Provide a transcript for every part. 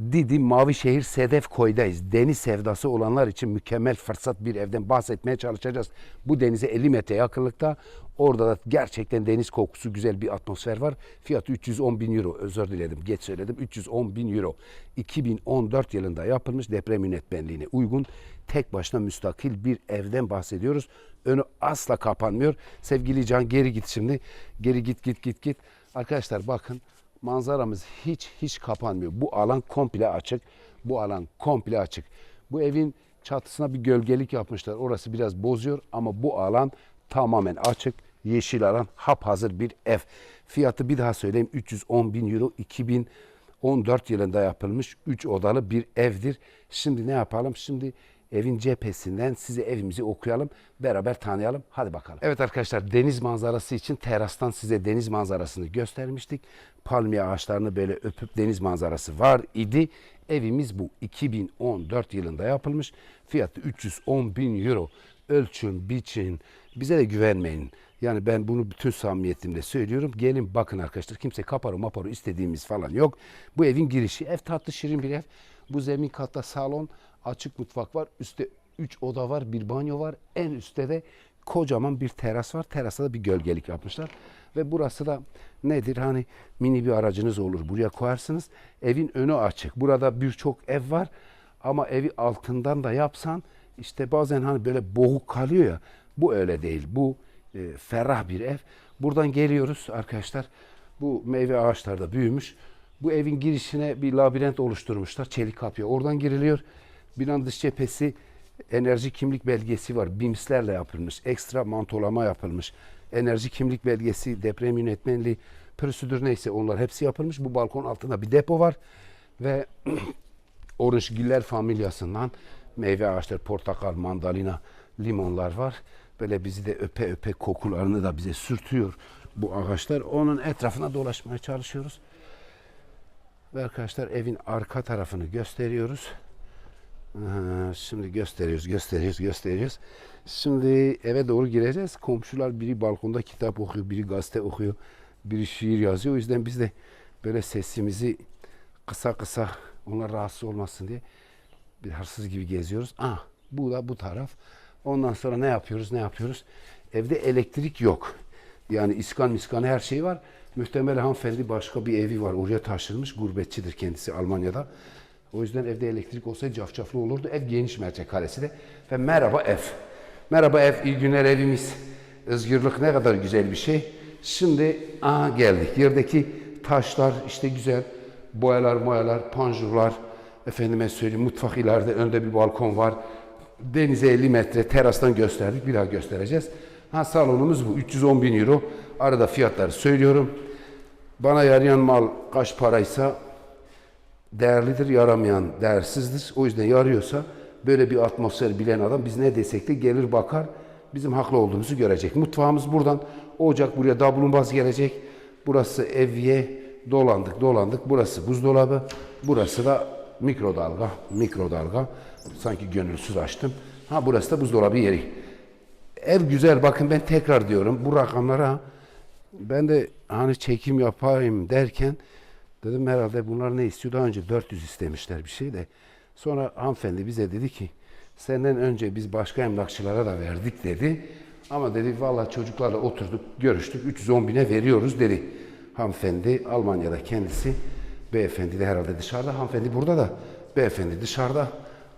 Didim Mavişehir Sedef Koy'dayız. Deniz sevdası olanlar için mükemmel fırsat bir evden bahsetmeye çalışacağız. Bu denize 50 metre yakınlıkta. Orada da gerçekten deniz kokusu güzel bir atmosfer var. Fiyatı 310 bin euro. Özür diledim. Geç söyledim. 310 bin euro. 2014 yılında yapılmış deprem yönetmenliğine uygun tek başına müstakil bir evden bahsediyoruz. Önü asla kapanmıyor. Sevgili Can geri git şimdi. Geri git git git git. Arkadaşlar bakın manzaramız hiç hiç kapanmıyor. Bu alan komple açık. Bu alan komple açık. Bu evin çatısına bir gölgelik yapmışlar. Orası biraz bozuyor ama bu alan tamamen açık. Yeşil alan hazır bir ev. Fiyatı bir daha söyleyeyim 310 bin euro 2014 yılında yapılmış 3 odalı bir evdir. Şimdi ne yapalım? Şimdi evin cephesinden size evimizi okuyalım. Beraber tanıyalım. Hadi bakalım. Evet arkadaşlar deniz manzarası için terastan size deniz manzarasını göstermiştik. Palmiye ağaçlarını böyle öpüp deniz manzarası var idi. Evimiz bu. 2014 yılında yapılmış. Fiyatı 310 bin euro. Ölçün, biçin. Bize de güvenmeyin. Yani ben bunu bütün samimiyetimle söylüyorum. Gelin bakın arkadaşlar. Kimse kaparu maparu istediğimiz falan yok. Bu evin girişi. Ev tatlı şirin bir ev. Bu zemin katta salon, açık mutfak var. Üstte 3 oda var, bir banyo var. En üstte de kocaman bir teras var. Terasa da bir gölgelik yapmışlar. Ve burası da nedir? Hani mini bir aracınız olur. Buraya koyarsınız. Evin önü açık. Burada birçok ev var. Ama evi altından da yapsan işte bazen hani böyle boğuk kalıyor ya. Bu öyle değil. Bu e, ferah bir ev. Buradan geliyoruz arkadaşlar. Bu meyve ağaçları da büyümüş. Bu evin girişine bir labirent oluşturmuşlar. Çelik kapıya. Oradan giriliyor. Binanın dış cephesi enerji kimlik belgesi var. BIMS'lerle yapılmış. Ekstra mantolama yapılmış. Enerji kimlik belgesi, deprem yönetmenliği, prosedür neyse onlar hepsi yapılmış. Bu balkon altında bir depo var. Ve orange giller familyasından meyve ağaçları, portakal, mandalina, limonlar var. Böyle bizi de öpe öpe kokularını da bize sürtüyor bu ağaçlar. Onun etrafına dolaşmaya çalışıyoruz. Ve arkadaşlar evin arka tarafını gösteriyoruz. Şimdi gösteriyoruz, gösteriyoruz, gösteriyoruz. Şimdi eve doğru gireceğiz. Komşular biri balkonda kitap okuyor, biri gazete okuyor, biri şiir yazıyor. O yüzden biz de böyle sesimizi kısa kısa onlar rahatsız olmasın diye bir hırsız gibi geziyoruz. Ah, bu da bu taraf. Ondan sonra ne yapıyoruz, ne yapıyoruz? Evde elektrik yok. Yani iskan miskan her şey var. Muhtemelen hanımefendi başka bir evi var. Oraya taşınmış. Gurbetçidir kendisi Almanya'da. O yüzden evde elektrik olsaydı cafcaflı olurdu. Ev geniş metrekaresi de. Ve merhaba ev. Merhaba ev, iyi günler evimiz. Özgürlük ne kadar güzel bir şey. Şimdi aha geldik. Yerdeki taşlar işte güzel. Boyalar, moyalar, panjurlar. Efendime söyleyeyim mutfak ileride önde bir balkon var. Denize 50 metre terastan gösterdik. Bir daha göstereceğiz. Ha salonumuz bu. 310 bin euro. Arada fiyatları söylüyorum. Bana yarayan mal kaç paraysa değerlidir, yaramayan değersizdir. O yüzden yarıyorsa böyle bir atmosfer bilen adam biz ne desek de gelir bakar bizim haklı olduğumuzu görecek. Mutfağımız buradan. Ocak buraya dablumbaz gelecek. Burası evye dolandık dolandık. Burası buzdolabı. Burası da mikrodalga. Mikrodalga. Sanki gönülsüz açtım. Ha burası da buzdolabı yeri. Ev güzel bakın ben tekrar diyorum bu rakamlara ben de hani çekim yapayım derken dedim herhalde bunlar ne istiyor daha önce 400 istemişler bir şey de sonra hanımefendi bize dedi ki senden önce biz başka emlakçılara da verdik dedi ama dedi valla çocuklarla oturduk görüştük 310 bine veriyoruz dedi hanımefendi Almanya'da kendisi beyefendi de herhalde dışarıda hanımefendi burada da beyefendi dışarıda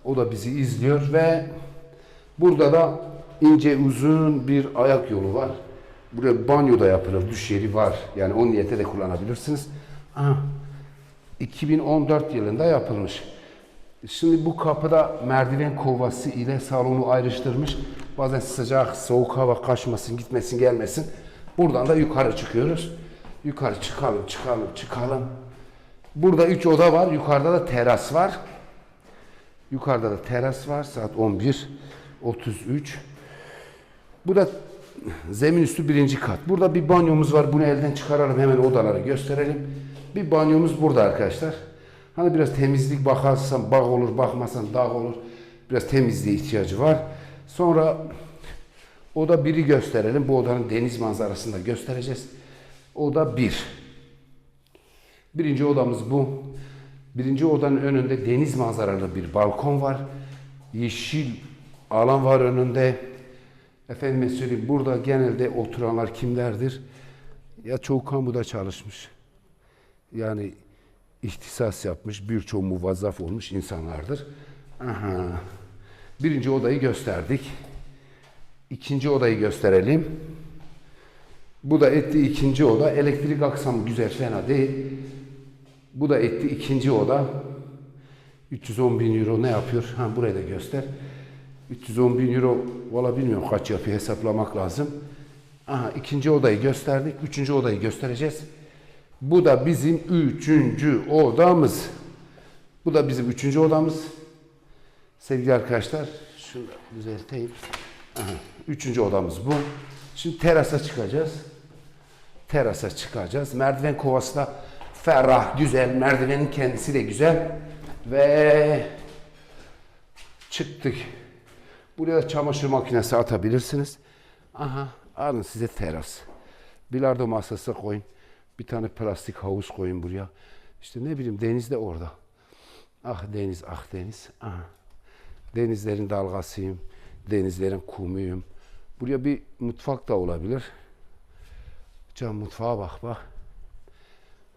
o da bizi izliyor ve Burada da ince uzun bir ayak yolu var. Buraya banyo da yapılır, duş yeri var. Yani o niyete de kullanabilirsiniz. Aha, 2014 yılında yapılmış. Şimdi bu kapıda merdiven kovası ile salonu ayrıştırmış. Bazen sıcak, soğuk hava kaçmasın, gitmesin, gelmesin. Buradan da yukarı çıkıyoruz. Yukarı çıkalım, çıkalım, çıkalım. Burada üç oda var. Yukarıda da teras var. Yukarıda da teras var. Saat 11. 33. Bu da zemin üstü birinci kat. Burada bir banyomuz var. Bunu elden çıkaralım. Hemen odaları gösterelim. Bir banyomuz burada arkadaşlar. Hani biraz temizlik bakarsan bağ olur, bakmasan dağ olur. Biraz temizliğe ihtiyacı var. Sonra oda biri gösterelim. Bu odanın deniz manzarasını da göstereceğiz. Oda bir. Birinci odamız bu. Birinci odanın önünde deniz manzaralı bir balkon var. Yeşil alan var önünde. Efendime söyleyeyim burada genelde oturanlar kimlerdir? Ya çoğu kamuda çalışmış. Yani ihtisas yapmış, birçoğu muvazzaf olmuş insanlardır. Aha. Birinci odayı gösterdik. İkinci odayı gösterelim. Bu da etti ikinci oda. Elektrik aksamı güzel, fena değil. Bu da etti ikinci oda. 310 bin euro ne yapıyor? Ha burayı da göster. 310 bin euro valla bilmiyorum kaç yapıyor hesaplamak lazım. Aha ikinci odayı gösterdik. Üçüncü odayı göstereceğiz. Bu da bizim üçüncü odamız. Bu da bizim üçüncü odamız. Sevgili arkadaşlar, şunu da düzelteyim. Üçüncü odamız bu. Şimdi terasa çıkacağız. Terasa çıkacağız. Merdiven kovası da ferah, güzel. Merdivenin kendisi de güzel. Ve çıktık. Buraya çamaşır makinesi atabilirsiniz. Aha, alın size teras. Bilardo masası koyun. Bir tane plastik havuz koyun buraya. İşte ne bileyim deniz de orada. Ah deniz, ah deniz. Aha. Denizlerin dalgasıyım. Denizlerin kumuyum. Buraya bir mutfak da olabilir. Can mutfağa bak bak.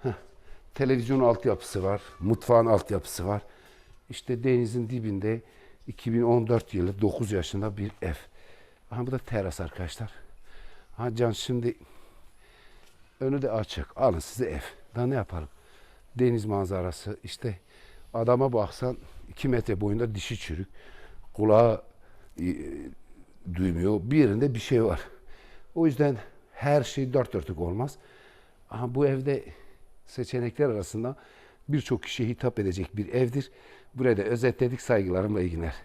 Heh. Televizyon altyapısı var. Mutfağın altyapısı var. İşte denizin dibinde 2014 yılı 9 yaşında bir ev. Aha bu da teras arkadaşlar. Ha Can şimdi önü de açık. Alın size ev. Daha ne yapalım? Deniz manzarası işte adama baksan 2 metre boyunda dişi çürük. Kulağı e, duymuyor. Bir yerinde bir şey var. O yüzden her şey dört dörtlük olmaz. Ama bu evde seçenekler arasında birçok kişiye hitap edecek bir evdir. Buraya da özetledik saygılarımla iyi günler.